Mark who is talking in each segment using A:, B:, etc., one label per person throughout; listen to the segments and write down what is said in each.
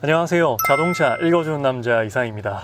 A: 안녕하세요. 자동차 읽어주는 남자 이상입니다.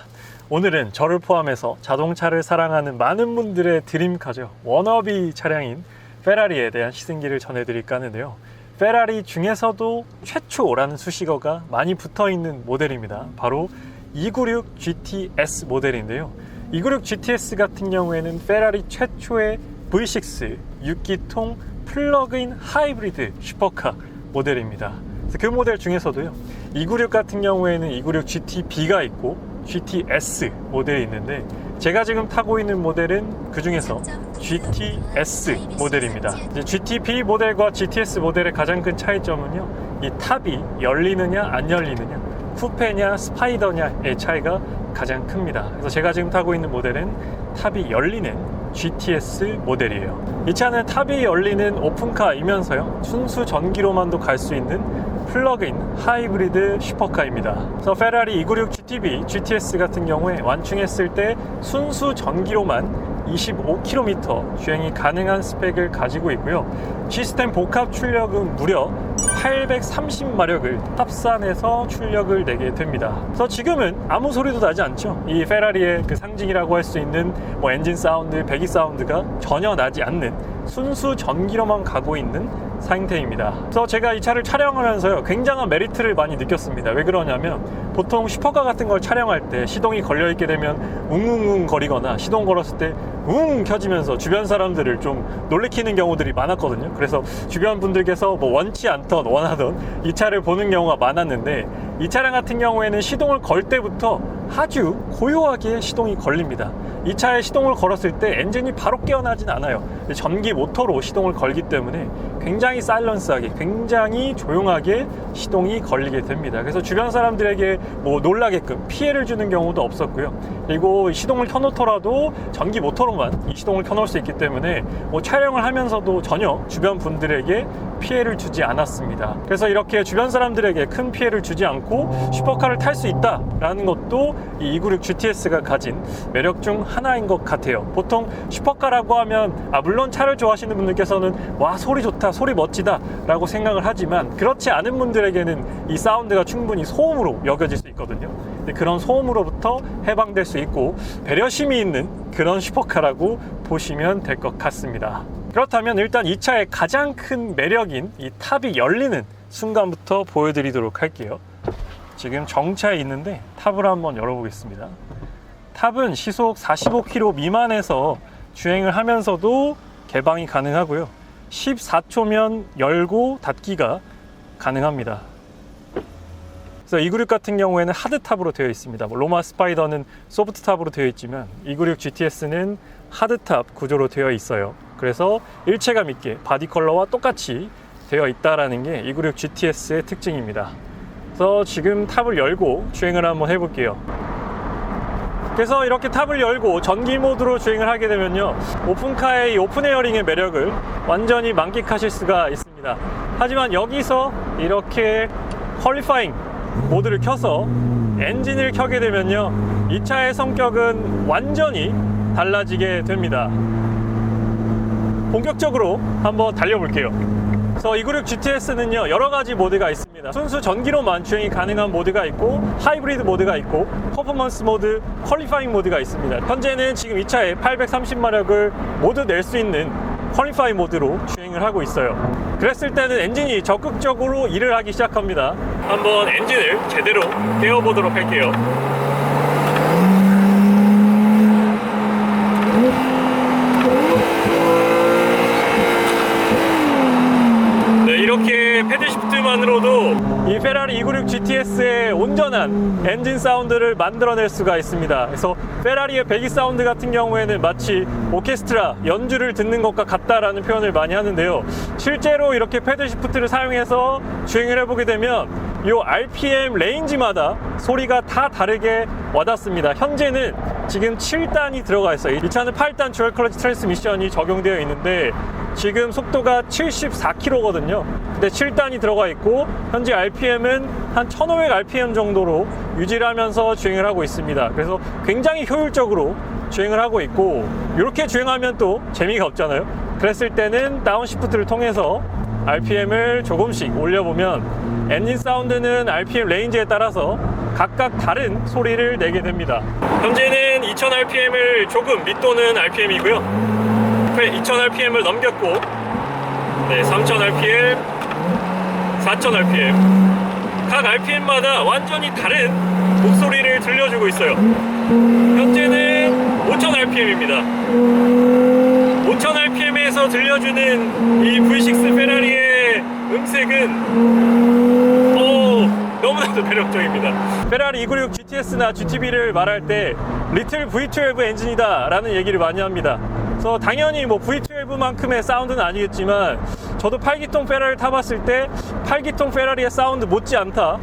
A: 오늘은 저를 포함해서 자동차를 사랑하는 많은 분들의 드림카죠. 워너비 차량인 페라리에 대한 시승기를 전해드릴까 하는데요. 페라리 중에서도 최초라는 수식어가 많이 붙어 있는 모델입니다. 바로 296 GTS 모델인데요. 296 GTS 같은 경우에는 페라리 최초의 V6 6기통 플러그인 하이브리드 슈퍼카 모델입니다. 그 모델 중에서도요. 296 같은 경우에는 296 GTB가 있고 GTS 모델이 있는데 제가 지금 타고 있는 모델은 그 중에서 GTS 모델입니다. GTB 모델과 GTS 모델의 가장 큰 차이점은요. 이 탑이 열리느냐 안 열리느냐, 쿠페냐 스파이더냐의 차이가 가장 큽니다. 그래서 제가 지금 타고 있는 모델은 탑이 열리는 GTS 모델이에요. 이 차는 탑이 열리는 오픈카이면서요. 순수 전기로만도 갈 수 있는 플러그인 하이브리드 슈퍼카입니다. 그래서 페라리 296 GTB, GTS 같은 경우에 완충했을 때 순수 전기로만 25km 주행이 가능한 스펙을 가지고 있고요. 시스템 복합 출력은 무려 830마력을 합산해서 출력을 내게 됩니다. 그래서 지금은 아무 소리도 나지 않죠. 이 페라리의 그 상징이라고 할 수 있는 뭐 엔진 사운드, 배기 사운드가 전혀 나지 않는 순수 전기로만 가고 있는 상태입니다. 그래서 제가 이 차를 촬영하면서요 굉장한 메리트를 많이 느꼈습니다. 왜 그러냐면 보통 슈퍼카 같은 걸 촬영할 때 시동이 걸려 있게 되면 웅웅웅 거리거나 시동 걸었을 때 웅 켜지면서 주변 사람들을 좀 놀래키는 경우들이 많았거든요. 그래서 주변 분들께서 뭐 원치 않던 원하던 이 차를 보는 경우가 많았는데 이 차량 같은 경우에는 시동을 걸 때부터 아주 고요하게 시동이 걸립니다. 이 차에 시동을 걸었을 때 엔진이 바로 깨어나진 않아요. 전기 모터로 시동을 걸기 때문에 굉장히 사일런스하게, 굉장히 조용하게 시동이 걸리게 됩니다. 그래서 주변 사람들에게 뭐 놀라게끔 피해를 주는 경우도 없었고요. 그리고 시동을 켜놓더라도 전기 모터로만 이 시동을 켜놓을 수 있기 때문에 뭐 촬영을 하면서도 전혀 주변 분들에게 피해를 주지 않았습니다. 그래서 이렇게 주변 사람들에게 큰 피해를 주지 않고 슈퍼카를 탈 수 있다라는 것도 이 296 GTS가 가진 매력 중 하나인 것 같아요. 보통 슈퍼카라고 하면 아 물론 차를 좋아하시는 분들께서는 와 소리 좋다, 소리 멋지다 라고 생각을 하지만 그렇지 않은 분들에게는 이 사운드가 충분히 소음으로 여겨질 수 있거든요. 그런 소음으로부터 해방될 수 있고 배려심이 있는 그런 슈퍼카라고 보시면 될 것 같습니다. 그렇다면 일단 이 차의 가장 큰 매력인 이 탑이 열리는 순간부터 보여드리도록 할게요. 지금 정차에 있는데 탑을 한번 열어보겠습니다. 탑은 시속 45km 미만에서 주행을 하면서도 개방이 가능하고요. 14초면 열고 닫기가 가능합니다. 그래서 296 같은 경우에는 하드 탑으로 되어 있습니다. 뭐 로마 스파이더는 소프트 탑으로 되어 있지만 296 GTS는 하드 탑 구조로 되어 있어요. 그래서 일체감 있게 바디 컬러와 똑같이 되어 있다라는 게296 GTS의 특징입니다. 그래서 지금 탑을 열고 주행을 한번 해볼게요. 그래서 이렇게 탑을 열고 전기 모드로 주행을 하게 되면요 오픈카의 이 오픈 에어링의 매력을 완전히 만끽하실 수가 있습니다. 하지만 여기서 이렇게 퀄리파잉 모드를 켜서 엔진을 켜게 되면요 이 차의 성격은 완전히 달라지게 됩니다. 본격적으로 한번 달려볼게요. 그래서 296 GTS는요 여러 가지 모드가 있습니다. 순수 전기로만 주행이 가능한 모드가 있고 하이브리드 모드가 있고 퍼포먼스 모드, 퀄리파잉 모드가 있습니다. 현재는 지금 이 차에 830마력을 모두 낼 수 있는 퀄리파잉 모드로 주행을 하고 있어요. 그랬을 때는 엔진이 적극적으로 일을 하기 시작합니다. 한번 엔진을 제대로 깨워보도록 할게요. 네, 이렇게 패드 시프트만으로도 이 페라리 296 GTS의 온전한 엔진 사운드를 만들어낼 수가 있습니다. 그래서 페라리의 배기 사운드 같은 경우에는 마치 오케스트라 연주를 듣는 것과 같다라는 표현을 많이 하는데요. 실제로 이렇게 패드 시프트를 사용해서 주행을 해보게 되면 이 RPM 레인지마다 소리가 다 다르게 와닿습니다. 현재는 지금 7단이 들어가 있어요. 이 차는 8단 주얼 클러치 트랜스미션이 적용되어 있는데 지금 속도가 74km거든요. 근데 7단이 들어가 있고 현재 RPM은 한 1500 RPM 정도로 유지를 하면서 주행을 하고 있습니다. 그래서 굉장히 효율적으로 주행을 하고 있고 이렇게 주행하면 또 재미가 없잖아요. 그랬을 때는 다운시프트를 통해서 RPM을 조금씩 올려보면 엔진 사운드는 RPM 레인지에 따라서 각각 다른 소리를 내게 됩니다. 현재는 2000 RPM을 조금 밑도는 RPM이고요. 2000 RPM을 넘겼고 네, 3000 RPM, 4000 RPM 각 RPM마다 완전히 다른 목소리를 들려주고 있어요. 현재는 5000 RPM입니다. 5000 RPM에서 들려주는 이 V6 페라리의 음색은 오, 너무나도 매력적입니다. 페라리 296 GTS나 GTB를 말할 때 리틀 V12 엔진이다 라는 얘기를 많이 합니다. 그래서 당연히 뭐 V12만큼의 사운드는 아니겠지만 저도 8기통 페라리를 타봤을 때 8기통 페라리의 사운드 못지않다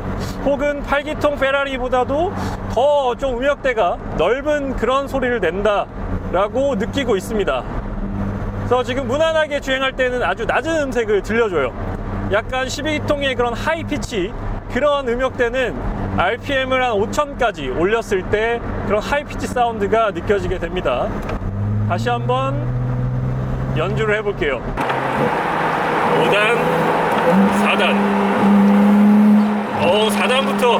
A: 혹은 8기통 페라리보다도 더 좀 음역대가 넓은 그런 소리를 낸다 라고 느끼고 있습니다. 그래서 지금 무난하게 주행할 때는 아주 낮은 음색을 들려줘요. 약간 12기통의 그런 하이 피치 그런 음역대는 RPM을 한 5000까지 올렸을 때 그런 하이 피치 사운드가 느껴지게 됩니다. 다시 한번 연주를 해볼게요. 5단, 4단. 어, 4단부터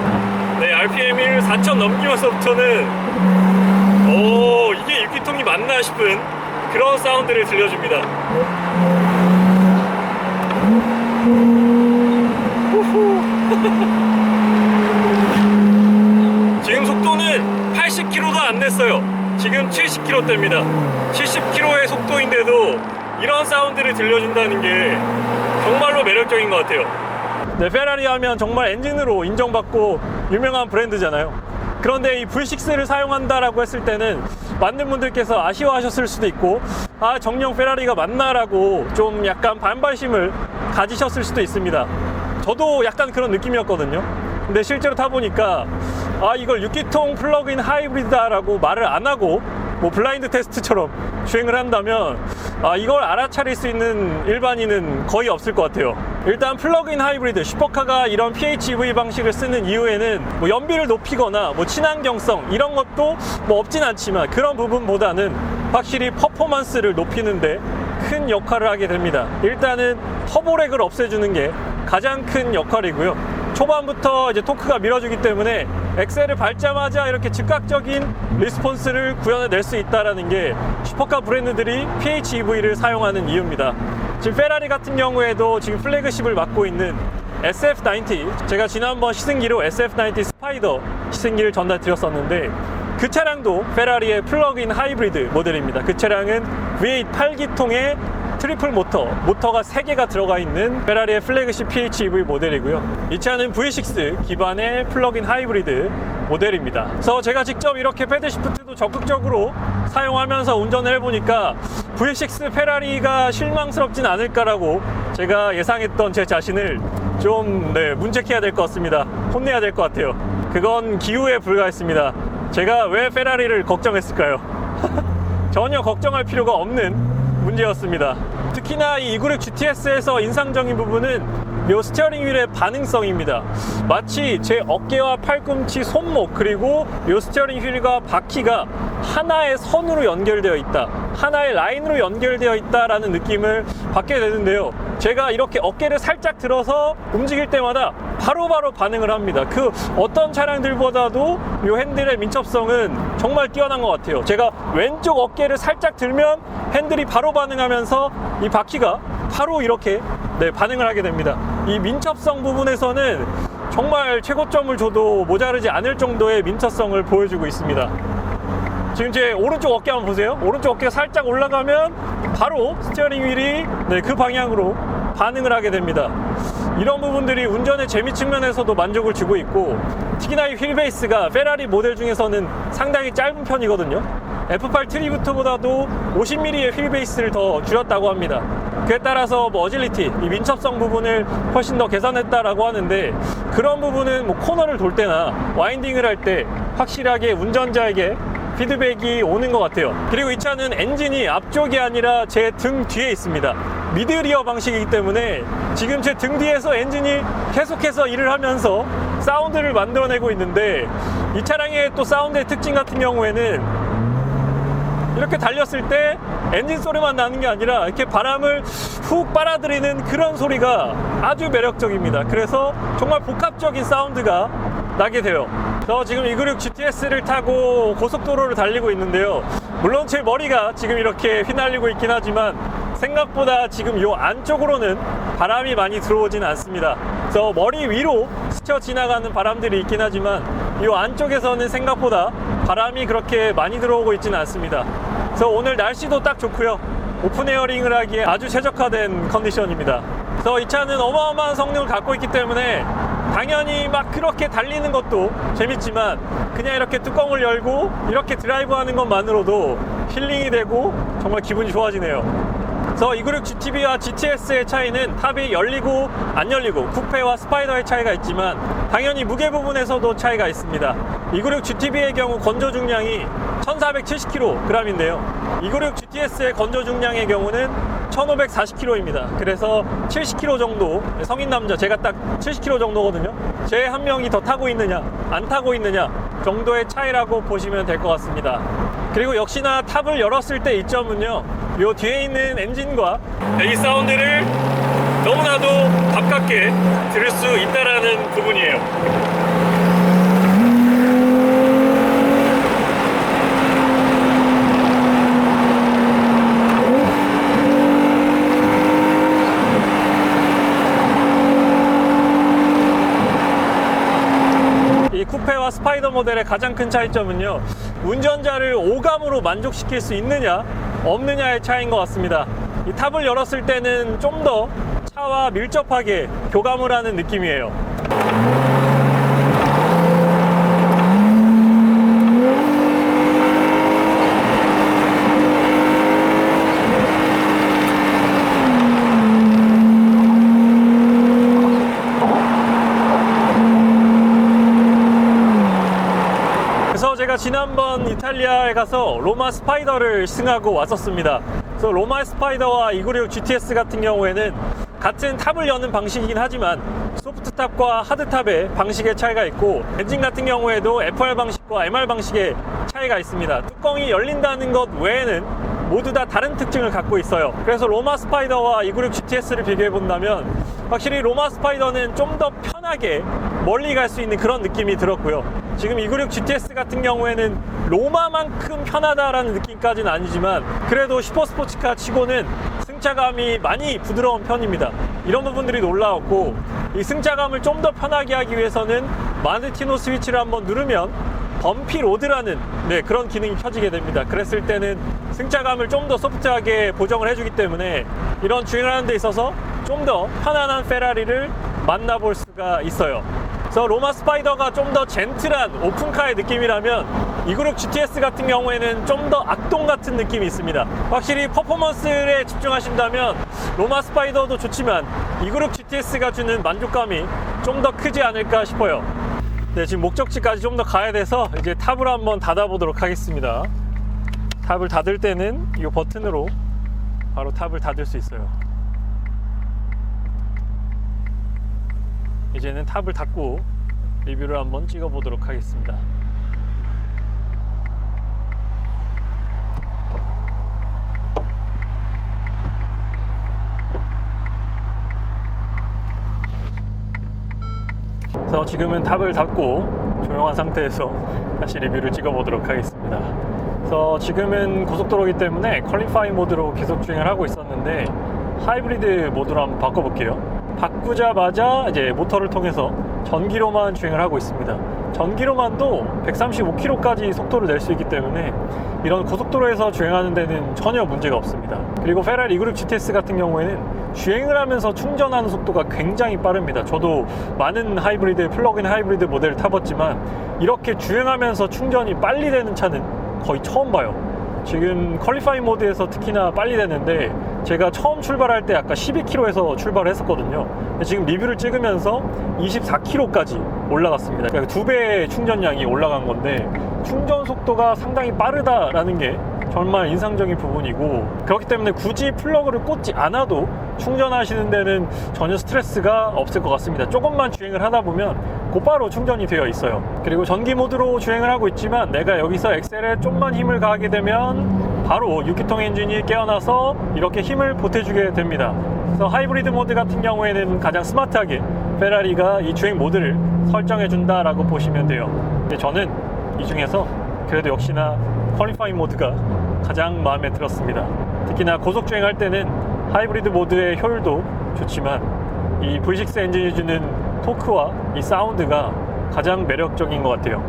A: 네, RPM을 4000 넘기면서부터는 오, 이게 6기통이 맞나 싶은 그런 사운드를 들려줍니다. 지금 속도는 80km도 안 됐어요. 지금 70km대입니다. 70km의 속도인데도 이런 사운드를 들려준다는 게 정말로 매력적인 것 같아요. 네, 페라리 하면 정말 엔진으로 인정받고 유명한 브랜드잖아요. 그런데 이 V6를 사용한다라고 했을 때는 많은 분들께서 아쉬워하셨을 수도 있고 아 정령 페라리가 맞나라고 좀 약간 반발심을 가지셨을 수도 있습니다. 저도 약간 그런 느낌이었거든요. 근데 실제로 타보니까 아 이걸 6기통 플러그인 하이브리드다라고 말을 안 하고 뭐 블라인드 테스트처럼 주행을 한다면 아 이걸 알아차릴 수 있는 일반인은 거의 없을 것 같아요. 일단 플러그인 하이브리드 슈퍼카가 이런 PHEV 방식을 쓰는 이유에는 뭐 연비를 높이거나 뭐 친환경성 이런 것도 뭐 없진 않지만 그런 부분보다는 확실히 퍼포먼스를 높이는데 큰 역할을 하게 됩니다. 일단은 터보렉을 없애주는 게 가장 큰 역할이고요. 초반부터 이제 토크가 밀어주기 때문에 엑셀을 밟자마자 이렇게 즉각적인 리스폰스를 구현해낼 수 있다는 게 슈퍼카 브랜드들이 PHEV를 사용하는 이유입니다. 지금 페라리 같은 경우에도 지금 플래그십을 맡고 있는 SF90 제가 지난번 시승기로 SF90 스파이더 시승기를 전달드렸었는데 그 차량도 페라리의 플러그인 하이브리드 모델입니다. 그 차량은 V8 8기통의 트리플 모터, 모터가 3개가 들어가 있는 페라리의 플래그십 PHEV 모델이고요. 이 차는 V6 기반의 플러그인 하이브리드 모델입니다. 그래서 제가 직접 이렇게 패드 시프트도 적극적으로 사용하면서 운전을 해보니까 V6 페라리가 실망스럽진 않을까라고 제가 예상했던 제 자신을 좀 네, 문책해야 될 것 같습니다. 혼내야 될 것 같아요. 그건 기후에 불과했습니다. 제가 왜 페라리를 걱정했을까요? 전혀 걱정할 필요가 없는 문제였습니다. 특히나 이296 GTS에서 인상적인 부분은 요 스티어링 휠의 반응성입니다. 마치 제 어깨와 팔꿈치, 손목 그리고 요 스티어링 휠과 바퀴가 하나의 선으로 연결되어 있다. 하나의 라인으로 연결되어 있다라는 느낌을 받게 되는데요. 제가 이렇게 어깨를 살짝 들어서 움직일 때마다 바로바로 반응을 합니다. 그 어떤 차량들보다도 이 핸들의 민첩성은 정말 뛰어난 것 같아요. 제가 왼쪽 어깨를 살짝 들면 핸들이 바로 반응하면서 이 바퀴가 바로 이렇게 네, 반응을 하게 됩니다. 이 민첩성 부분에서는 정말 최고점을 줘도 모자르지 않을 정도의 민첩성을 보여주고 있습니다. 지금 제 오른쪽 어깨 한번 보세요. 오른쪽 어깨가 살짝 올라가면 바로 스티어링 휠이 네, 그 방향으로 반응을 하게 됩니다. 이런 부분들이 운전의 재미 측면에서도 만족을 주고 있고 특히나 이 휠베이스가 페라리 모델 중에서는 상당히 짧은 편이거든요. F8 트리부트보다도 50mm의 휠베이스를 더 줄였다고 합니다. 그에 따라서 뭐 어질리티, 이 민첩성 부분을 훨씬 더 개선했다라고 하는데 그런 부분은 뭐 코너를 돌 때나 와인딩을 할 때 확실하게 운전자에게 피드백이 오는 것 같아요. 그리고 이 차는 엔진이 앞쪽이 아니라 제 등 뒤에 있습니다. 미드리어 방식이기 때문에 지금 제 등 뒤에서 엔진이 계속해서 일을 하면서 사운드를 만들어내고 있는데 이 차량의 또 사운드의 특징 같은 경우에는 이렇게 달렸을 때 엔진 소리만 나는 게 아니라 이렇게 바람을 훅 빨아들이는 그런 소리가 아주 매력적입니다. 그래서 정말 복합적인 사운드가 나게 돼요. 저 지금 296 GTS를 타고 고속도로를 달리고 있는데요. 물론 제 머리가 지금 이렇게 휘날리고 있긴 하지만 생각보다 지금 요 안쪽으로는 바람이 많이 들어오지는 않습니다. 그래서 머리 위로 스쳐 지나가는 바람들이 있긴 하지만 요 안쪽에서는 생각보다 바람이 그렇게 많이 들어오고 있지는 않습니다. 그래서 오늘 날씨도 딱 좋고요. 오픈 에어링을 하기에 아주 최적화된 컨디션입니다. 그래서 이 차는 어마어마한 성능을 갖고 있기 때문에 당연히 막 그렇게 달리는 것도 재밌지만 그냥 이렇게 뚜껑을 열고 이렇게 드라이브 하는 것만으로도 힐링이 되고 정말 기분이 좋아지네요. 그래서 296 GTB와 GTS의 차이는 탑이 열리고 안 열리고 쿠페와 스파이더의 차이가 있지만 당연히 무게 부분에서도 차이가 있습니다. 296 GTB의 경우 건조 중량이 1470kg인데요. 296 GTS의 건조 중량의 경우는 1540kg입니다. 그래서 70kg 정도 성인 남자 제가 딱 70kg 정도거든요. 제 한 명이 더 타고 있느냐 안 타고 있느냐 정도의 차이라고 보시면 될 것 같습니다. 그리고 역시나 탑을 열었을 때 이점은요. 요 뒤에 있는 엔진과 이 사운드를 너무나도 가깝게 들을 수 있다라는 부분이에요. 이 쿠페와 스파이더 모델의 가장 큰 차이점은요 운전자를 오감으로 만족시킬 수 있느냐 없느냐의 차이인 것 같습니다. 이 탑을 열었을 때는 좀 더 차와 밀접하게 교감을 하는 느낌이에요 제가 지난번 이탈리아에 가서 로마 스파이더를 승하고 왔었습니다. 그래서 로마 스파이더와 296 GTS 같은 경우에는 같은 탑을 여는 방식이긴 하지만 소프트탑과 하드탑의 방식의 차이가 있고 엔진 같은 경우에도 FR 방식과 MR 방식의 차이가 있습니다. 뚜껑이 열린다는 것 외에는 모두 다 다른 특징을 갖고 있어요. 그래서 로마 스파이더와 296 GTS를 비교해 본다면 확실히 로마 스파이더는 좀 더 편하게 멀리 갈 수 있는 그런 느낌이 들었고요. 지금 296 GTS 같은 경우에는 로마만큼 편하다라는 느낌까지는 아니지만 그래도 슈퍼스포츠카 치고는 승차감이 많이 부드러운 편입니다. 이런 부분들이 놀라웠고 이 승차감을 좀 더 편하게 하기 위해서는 마르티노 스위치를 한번 누르면 범피 로드라는 네, 그런 기능이 켜지게 됩니다. 그랬을 때는 승차감을 좀 더 소프트하게 보정을 해주기 때문에 이런 주행하는 데 있어서 좀 더 편안한 페라리를 만나볼 수가 있어요. 그래서 로마 스파이더가 좀 더 젠틀한 오픈카의 느낌이라면 296 GTS 같은 경우에는 좀 더 악동 같은 느낌이 있습니다. 확실히 퍼포먼스에 집중하신다면 로마 스파이더도 좋지만 296 GTS가 주는 만족감이 좀 더 크지 않을까 싶어요. 네, 지금 목적지까지 좀 더 가야 돼서 이제 탑을 한번 닫아보도록 하겠습니다. 탑을 닫을 때는 이 버튼으로 바로 탑을 닫을 수 있어요. 이제는 탑을 닫고 리뷰를 한번 찍어 보도록 하겠습니다. 그래서 지금은 탑을 닫고 조용한 상태에서 다시 리뷰를 찍어 보도록 하겠습니다. 그래서 지금은 고속도로이기 때문에 퀄리파이 모드로 계속 주행을 하고 있었는데 하이브리드 모드로 한번 바꿔볼게요. 바꾸자마자 이제 모터를 통해서 전기로만 주행을 하고 있습니다. 전기로만도 135km까지 속도를 낼 수 있기 때문에 이런 고속도로에서 주행하는 데는 전혀 문제가 없습니다. 그리고 페라리 296 GTS 같은 경우에는 주행을 하면서 충전하는 속도가 굉장히 빠릅니다. 저도 많은 하이브리드, 플러그인 하이브리드 모델을 타봤지만 이렇게 주행하면서 충전이 빨리 되는 차는 거의 처음 봐요. 지금 퀄리파이 모드에서 특히나 빨리 되는데 제가 처음 출발할 때 아까 12km에서 출발을 했었거든요. 지금 리뷰를 찍으면서 24km까지 올라갔습니다. 그러니까 두 배의 충전량이 올라간 건데 충전 속도가 상당히 빠르다라는 게 정말 인상적인 부분이고 그렇기 때문에 굳이 플러그를 꽂지 않아도 충전하시는 데는 전혀 스트레스가 없을 것 같습니다. 조금만 주행을 하다 보면 곧바로 충전이 되어 있어요. 그리고 전기 모드로 주행을 하고 있지만 내가 여기서 엑셀에 좀만 힘을 가하게 되면 바로 6기통 엔진이 깨어나서 이렇게 힘을 보태주게 됩니다. 그래서 하이브리드 모드 같은 경우에는 가장 스마트하게 페라리가 이 주행 모드를 설정해 준다라고 보시면 돼요. 근데 저는 이 중에서 그래도 역시나 퀄리파잉 모드가 가장 마음에 들었습니다. 특히나 고속 주행할 때는 하이브리드 모드의 효율도 좋지만 이 V6 엔진이 주는 토크와 이 사운드가 가장 매력적인 것 같아요.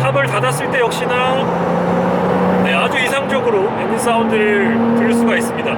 A: 탑을 닫았을 때 역시나 네, 아주 이상적으로 엔진 사운드를 들을 수가 있습니다.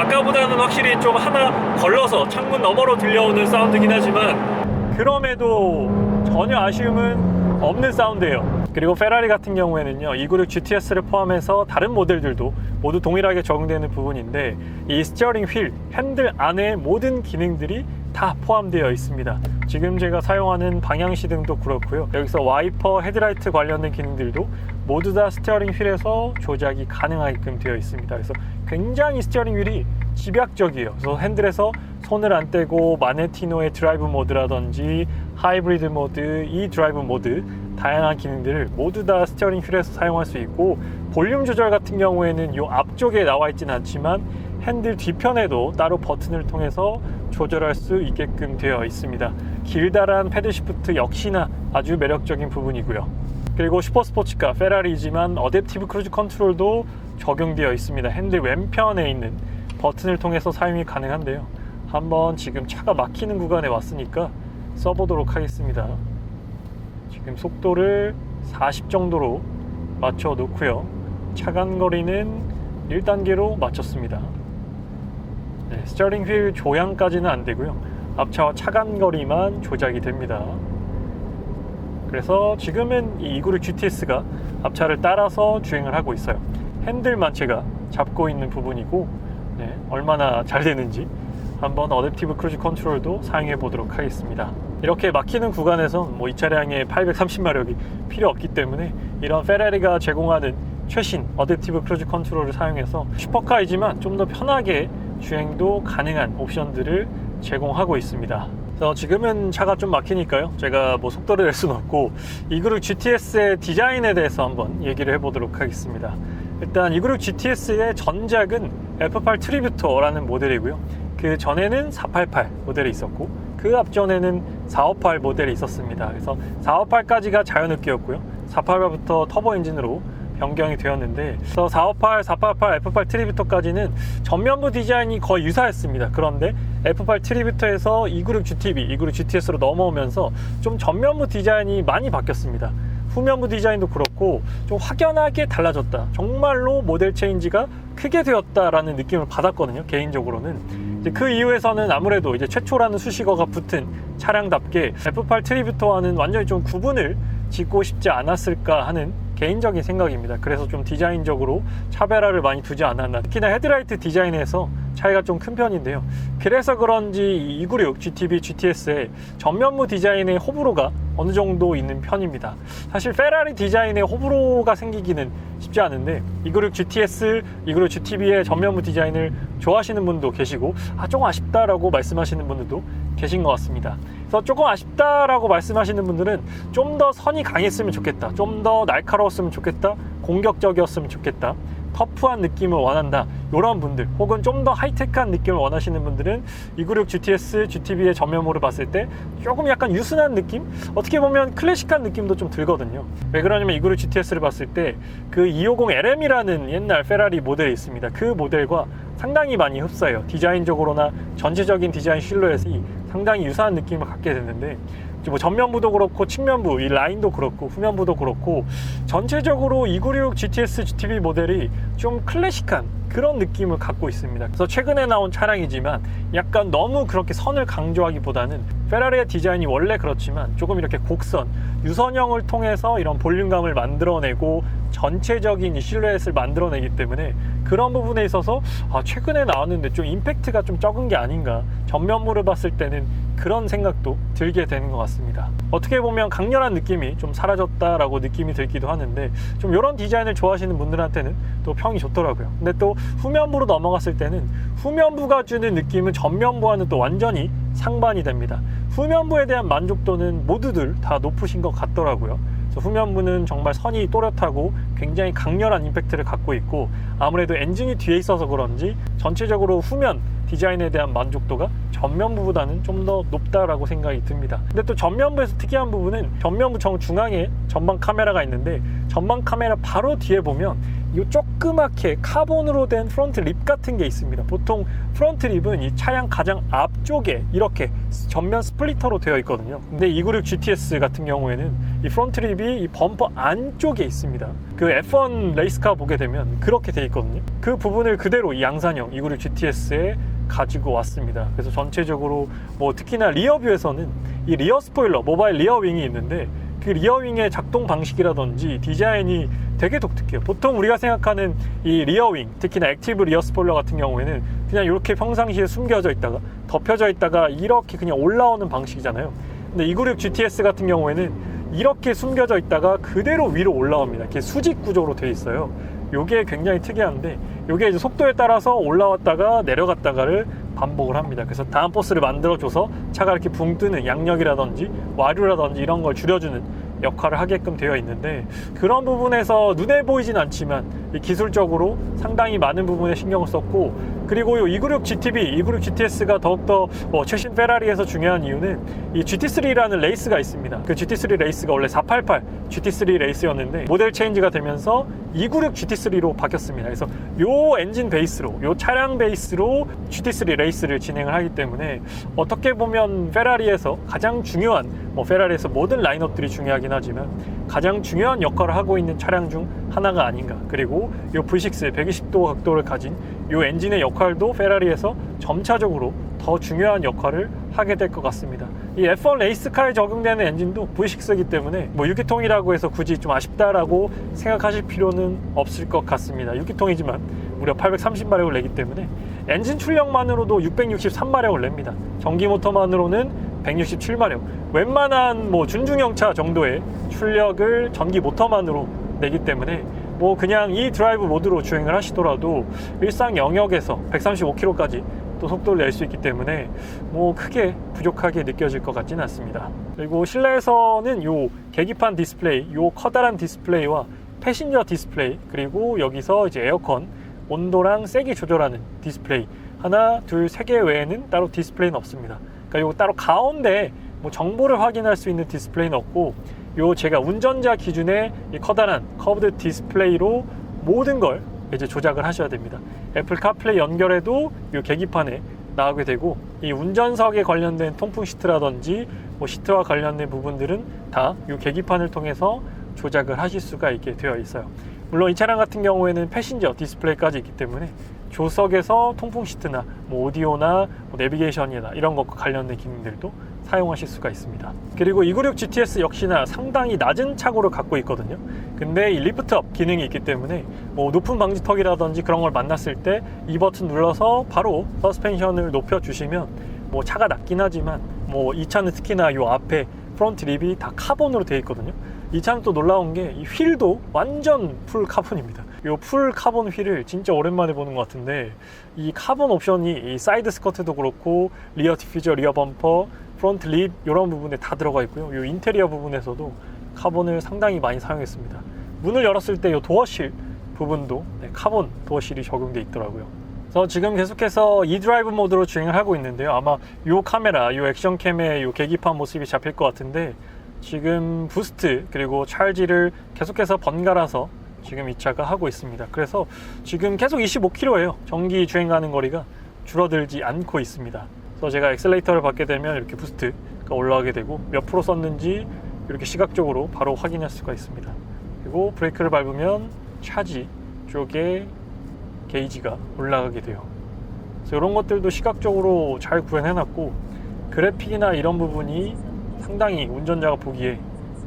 A: 아까보다는 확실히 좀 하나 걸러서 창문 너머로 들려오는 사운드긴 하지만 그럼에도 전혀 아쉬움은 없는 사운드예요. 그리고 페라리 같은 경우에는요, 296 GTS를 포함해서 다른 모델들도 모두 동일하게 적용되는 부분인데 이 스티어링 휠, 핸들 안에 모든 기능들이 다 포함되어 있습니다. 지금 제가 사용하는 방향 시등도 그렇고요. 여기서 와이퍼, 헤드라이트 관련된 기능들도 모두 다 스티어링 휠에서 조작이 가능하게끔 되어 있습니다. 그래서 굉장히 스티어링 휠이 집약적이에요. 그래서 핸들에서 손을 안 떼고 마네티노의 드라이브 모드라든지 하이브리드 모드, 이 드라이브 모드 다양한 기능들을 모두 다 스티어링 휠에서 사용할 수 있고 볼륨 조절 같은 경우에는 이 앞쪽에 나와 있지는 않지만 핸들 뒤편에도 따로 버튼을 통해서 조절할 수 있게끔 되어 있습니다. 길다란 패드 시프트 역시나 아주 매력적인 부분이고요. 그리고 슈퍼스포츠카 페라리지만 어댑티브 크루즈 컨트롤도 적용되어 있습니다. 핸들 왼편에 있는 버튼을 통해서 사용이 가능한데요. 한번 지금 차가 막히는 구간에 왔으니까 써보도록 하겠습니다. 지금 속도를 40 정도로 맞춰 놓고요. 차간 거리는 1단계로 맞췄습니다. 네, 스티어링 휠 조향까지는 안 되고요. 앞차와 차간 거리만 조작이 됩니다. 그래서 지금은 이296 GTS가 앞차를 따라서 주행을 하고 있어요. 핸들만 제가 잡고 있는 부분이고 네, 얼마나 잘 되는지 한번 어댑티브 크루즈 컨트롤도 사용해 보도록 하겠습니다. 이렇게 막히는 구간에서 뭐 이 차량에 830마력이 필요 없기 때문에 이런 페라리가 제공하는 최신 어댑티브 크루즈 컨트롤을 사용해서 슈퍼카이지만 좀 더 편하게 주행도 가능한 옵션들을 제공하고 있습니다. 지금은 차가 좀 막히니까요. 제가 뭐 속도를 낼 수는 없고 이그룹 GTS의 디자인에 대해서 한번 얘기를 해보도록 하겠습니다. 일단 이그룹 GTS의 전작은 F8 트리뷰터라는 모델이고요. 그 전에는 488 모델이 있었고 그 앞전에는 458 모델이 있었습니다. 그래서 458까지가 자연흡기였고요. 488부터 터보 엔진으로 변경이 되었는데 그래서 458, 488, F8 트리뷰터까지는 전면부 디자인이 거의 유사했습니다. 그런데 F8 트리뷰터에서 2그룹 GTB, 2그룹 GTS로 넘어오면서 좀 전면부 디자인이 많이 바뀌었습니다. 후면부 디자인도 그렇고 좀 확연하게 달라졌다. 정말로 모델 체인지가 크게 되었다라는 느낌을 받았거든요. 개인적으로는. 그 이후에서는 아무래도 이제 최초라는 수식어가 붙은 차량답게 F8 트리뷰터와는 완전히 좀 구분을 짓고 싶지 않았을까 하는 개인적인 생각입니다. 그래서 좀 디자인적으로 차별화를 많이 두지 않았나. 특히나 헤드라이트 디자인에서 차이가 좀 큰 편인데요. 그래서 그런지 296 GTB GTS의 전면부 디자인의 호불호가 어느 정도 있는 편입니다. 사실 페라리 디자인의 호불호가 생기기는 쉽지 않은데 296 GTS, 296 GTB의 전면부 디자인을 좋아하시는 분도 계시고 아 조금 아쉽다라고 말씀하시는 분들도 계신 것 같습니다. 그래서 조금 아쉽다라고 말씀하시는 분들은 좀 더 선이 강했으면 좋겠다. 좀 더 날카로웠으면 좋겠다. 공격적이었으면 좋겠다. 터프한 느낌을 원한다. 이런 분들 혹은 좀 더 하이테크한 느낌을 원하시는 분들은 296 GTS, GTB의 전면모를 봤을 때 조금 약간 유순한 느낌? 어떻게 보면 클래식한 느낌도 좀 들거든요. 왜 그러냐면 296 GTS를 봤을 때 그 250 LM이라는 옛날 페라리 모델이 있습니다. 그 모델과 상당히 많이 흡사해요. 디자인적으로나 전체적인 디자인 실루엣이 상당히 유사한 느낌을 갖게 됐는데 뭐 전면부도 그렇고 측면부 이 라인도 그렇고 후면부도 그렇고 전체적으로 296 GTS GTB 모델이 좀 클래식한 그런 느낌을 갖고 있습니다. 그래서 최근에 나온 차량이지만 약간 너무 그렇게 선을 강조하기보다는 페라리의 디자인이 원래 그렇지만 조금 이렇게 곡선, 유선형을 통해서 이런 볼륨감을 만들어내고 전체적인 이 실루엣을 만들어내기 때문에 그런 부분에 있어서 아, 최근에 나왔는데 좀 임팩트가 좀 적은 게 아닌가. 전면부를 봤을 때는 그런 생각도 들게 되는 것 같습니다. 어떻게 보면 강렬한 느낌이 좀 사라졌다라고 느낌이 들기도 하는데 좀 이런 디자인을 좋아하시는 분들한테는 또 평이 좋더라고요. 근데 또 후면부로 넘어갔을 때는 후면부가 주는 느낌은 전면부와는 또 완전히 상반이 됩니다. 후면부에 대한 만족도는 모두들 다 높으신 것 같더라고요. 후면부는 정말 선이 또렷하고 굉장히 강렬한 임팩트를 갖고 있고 아무래도 엔진이 뒤에 있어서 그런지 전체적으로 후면 디자인에 대한 만족도가 전면부보다는 좀 더 높다라고 생각이 듭니다. 근데 또 전면부에서 특이한 부분은 전면부 정 중앙에 전방 카메라가 있는데 전방 카메라 바로 뒤에 보면 이 조그맣게 카본으로 된 프론트 립 같은 게 있습니다. 보통 프론트 립은 이 차량 가장 앞쪽에 이렇게 전면 스플리터로 되어 있거든요. 근데 296 GTS 같은 경우에는 이 프론트 립이 이 범퍼 안쪽에 있습니다. 그 F1 레이스카 보게 되면 그렇게 돼 있거든요. 그 부분을 그대로 이 양산형 296 GTS에 가지고 왔습니다. 그래서 전체적으로 뭐 특히나 리어뷰에서는 이 리어 스포일러, 모바일 리어 윙이 있는데 그 리어 윙의 작동 방식이라든지 디자인이 되게 독특해요. 보통 우리가 생각하는 이 리어 윙, 특히나 액티브 리어 스포일러 같은 경우에는 그냥 이렇게 평상시에 숨겨져 있다가 덮여져 있다가 이렇게 그냥 올라오는 방식이잖아요. 근데 296 GTS 같은 경우에는 이렇게 숨겨져 있다가 그대로 위로 올라옵니다. 이렇게 수직 구조로 되어 있어요. 요게 굉장히 특이한데 요게 이제 속도에 따라서 올라왔다가 내려갔다가를 반복을 합니다. 그래서 다음 버스를 만들어줘서 차가 이렇게 붕 뜨는 양력이라든지 와류라든지 이런 걸 줄여주는 역할을 하게끔 되어 있는데 그런 부분에서 눈에 보이진 않지만 이 기술적으로 상당히 많은 부분에 신경을 썼고 그리고 이296 GTB, 296 GTS가 더욱더 뭐 최신 페라리에서 중요한 이유는 이 GT3라는 레이스가 있습니다. 그 GT3 레이스가 원래 488 GT3 레이스였는데 모델 체인지가 되면서 296 GT3로 바뀌었습니다. 그래서 요 엔진 베이스로, 요 차량 베이스로 GT3 레이스를 진행을 하기 때문에 어떻게 보면 페라리에서 가장 중요한 뭐 페라리에서 모든 라인업들이 중요하긴 하지만 가장 중요한 역할을 하고 있는 차량 중 하나가 아닌가. 그리고 요 V6 120도 각도를 가진 요 엔진의 역할도 페라리에서 점차적으로 더 중요한 역할을 하게 될 것 같습니다. 이 F1 레이스카에 적용되는 엔진도 V6이기 때문에 뭐 6기통이라고 해서 굳이 좀 아쉽다라고 생각하실 필요는 없을 것 같습니다. 6기통이지만 무려 830마력을 내기 때문에 엔진 출력만으로도 663마력을 냅니다. 전기 모터만으로는 167마력. 웬만한 뭐 준중형차 정도의 출력을 전기 모터만으로 내기 때문에 뭐 그냥 이 드라이브 모드로 주행을 하시더라도 일상 영역에서 135km까지 또 속도를 낼 수 있기 때문에 뭐 크게 부족하게 느껴질 것 같지는 않습니다. 그리고 실내에서는 요 계기판 디스플레이, 요 커다란 디스플레이와 패신저 디스플레이 그리고 여기서 이제 에어컨 온도랑 세기 조절하는 디스플레이 하나, 둘, 세 개 외에는 따로 디스플레이는 없습니다. 그러니까 요 따로 가운데 뭐 정보를 확인할 수 있는 디스플레이는 없고 요 제가 운전자 기준의 이 커다란 커브드 디스플레이로 모든 걸 이제 조작을 하셔야 됩니다. 애플 카플레이 연결해도 이 계기판에 나오게 되고 이 운전석에 관련된 통풍 시트라든지 뭐 시트와 관련된 부분들은 다 이 계기판을 통해서 조작을 하실 수가 있게 되어 있어요. 물론 이 차량 같은 경우에는 패신저 디스플레이까지 있기 때문에 조석에서 통풍 시트나 뭐 오디오나 뭐 내비게이션이나 이런 것과 관련된 기능들도 사용하실 수가 있습니다. 그리고 296 GTS 역시나 상당히 낮은 차고를 갖고 있거든요. 근데 이 리프트업 기능이 있기 때문에 뭐 높은 방지턱이라든지 그런 걸 만났을 때 이 버튼 눌러서 바로 서스펜션을 높여 주시면 뭐 차가 낮긴 하지만 뭐 이 차는 특히나 요 앞에 프론트 립이 다 카본으로 되어 있거든요. 이 차는 또 놀라운 게 이 휠도 완전 풀 카본입니다. 이 풀 카본 휠을 진짜 오랜만에 보는 것 같은데 이 카본 옵션이 이 사이드 스커트도 그렇고 리어 디퓨저, 리어 범퍼, 프론트 립 이런 부분에 다 들어가 있고요. 이 인테리어 부분에서도 카본을 상당히 많이 사용했습니다. 문을 열었을 때 이 도어실 부분도 네, 카본 도어실이 적용돼 있더라고요. 그래서 지금 계속해서 이 드라이브 모드로 주행을 하고 있는데요. 아마 이 카메라, 이 액션캠의 이 계기판 모습이 잡힐 것 같은데 지금 부스트 그리고 찰지를 계속해서 번갈아서 지금 이 차가 하고 있습니다. 그래서 지금 계속 25km예요. 전기 주행 가는 거리가 줄어들지 않고 있습니다. 그래서 제가 엑셀레이터를 받게 되면 이렇게 부스트가 올라가게 되고 몇 프로 썼는지 이렇게 시각적으로 바로 확인할 수가 있습니다. 그리고 브레이크를 밟으면 차지 쪽에 게이지가 올라가게 돼요. 그래서 이런 것들도 시각적으로 잘 구현해놨고 그래픽이나 이런 부분이 상당히 운전자가 보기에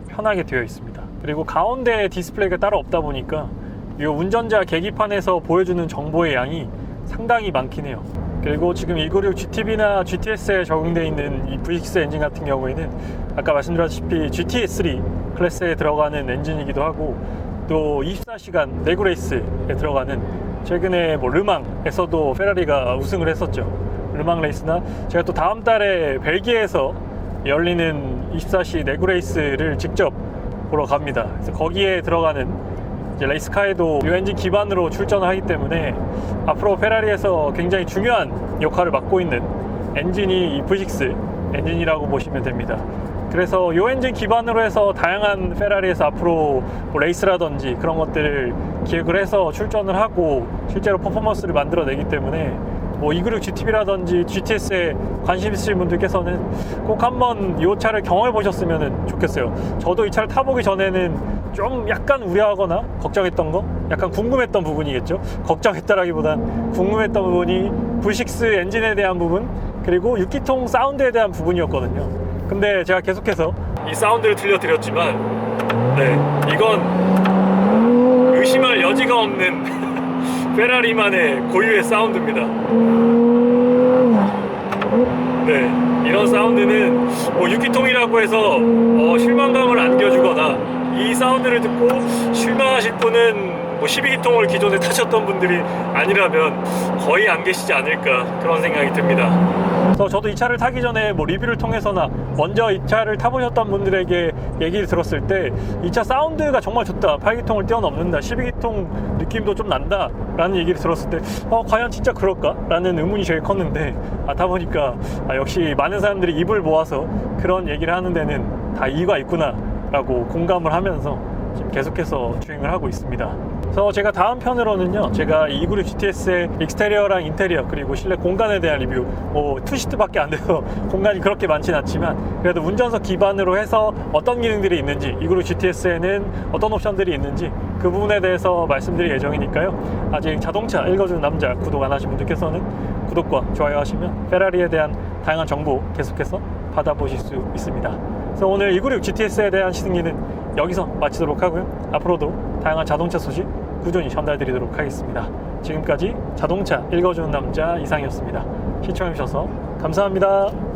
A: 편하게 되어 있습니다. 그리고 가운데 디스플레이가 따로 없다 보니까 이 운전자 계기판에서 보여주는 정보의 양이 상당히 많긴 해요. 그리고 지금 296 GTB나 GTS에 적용되어 있는 이 V6 엔진 같은 경우에는 아까 말씀드렸다시피 GT3 클래스에 들어가는 엔진이기도 하고 또 24시간 내구레이스에 들어가는 최근에 뭐 르망에서도 페라리가 우승을 했었죠. 르망 레이스나 제가 또 다음 달에 벨기에에서 열리는 24시 내구레이스를 직접 보러 갑니다. 그래서 거기에 들어가는 레이스카에도 이 엔진 기반으로 출전을 하기 때문에 앞으로 페라리에서 굉장히 중요한 역할을 맡고 있는 엔진이 이 V6 엔진이라고 보시면 됩니다. 그래서 이 엔진 기반으로 해서 다양한 페라리에서 앞으로 뭐 레이스라든지 그런 것들을 기획을 해서 출전을 하고 실제로 퍼포먼스를 만들어내기 때문에 뭐296 GTB라든지 GTS에 관심 있으신 분들께서는 꼭 한번 이 차를 경험해 보셨으면 좋겠어요. 저도 이 차를 타보기 전에는 좀 약간 우려하거나 걱정했던 거, 약간 궁금했던 부분이겠죠. 걱정했다라기보단 궁금했던 부분이 V6 엔진에 대한 부분, 그리고 6기통 사운드에 대한 부분이었거든요. 근데 제가 계속해서 이 사운드를 들려드렸지만, 네, 이건 의심할 여지가 없는 페라리만의 고유의 사운드입니다. 네, 이런 사운드는 뭐 6기통이라고 해서 어, 실망감을 안겨주거나 이 사운드를 듣고 실망하실 분은 뭐 12기통을 기존에 타셨던 분들이 아니라면 거의 안 계시지 않을까 그런 생각이 듭니다. 그래서 저도 이 차를 타기 전에 뭐 리뷰를 통해서나 먼저 이 차를 타보셨던 분들에게 얘기를 들었을 때 이 차 사운드가 정말 좋다. 8기통을 뛰어넘는다. 12기통 느낌도 좀 난다. 라는 얘기를 들었을 때 어, 과연 진짜 그럴까? 라는 의문이 제일 컸는데 아, 타보니까 아, 역시 많은 사람들이 입을 모아서 그런 얘기를 하는 데는 다 이유가 있구나 라고 공감을 하면서 지금 계속해서 주행을 하고 있습니다. 그래서 제가 다음 편으로는요, 제가 296 GTS의 익스테리어랑 인테리어 그리고 실내 공간에 대한 리뷰, 뭐 투시트밖에 안 돼서 공간이 그렇게 많진 않지만 그래도 운전석 기반으로 해서 어떤 기능들이 있는지, 296 GTS에는 어떤 옵션들이 있는지 그 부분에 대해서 말씀드릴 예정이니까요. 아직 자동차 읽어주는 남자 구독 안 하신 분들께서는 구독과 좋아요 하시면 페라리에 대한 다양한 정보 계속해서 받아보실 수 있습니다. 그래서 오늘 296 GTS에 대한 시승기는 여기서 마치도록 하고요. 앞으로도 다양한 자동차 소식 꾸준히 전달드리도록 하겠습니다. 지금까지 자동차 읽어주는 남자 이상이었습니다. 시청해주셔서 감사합니다.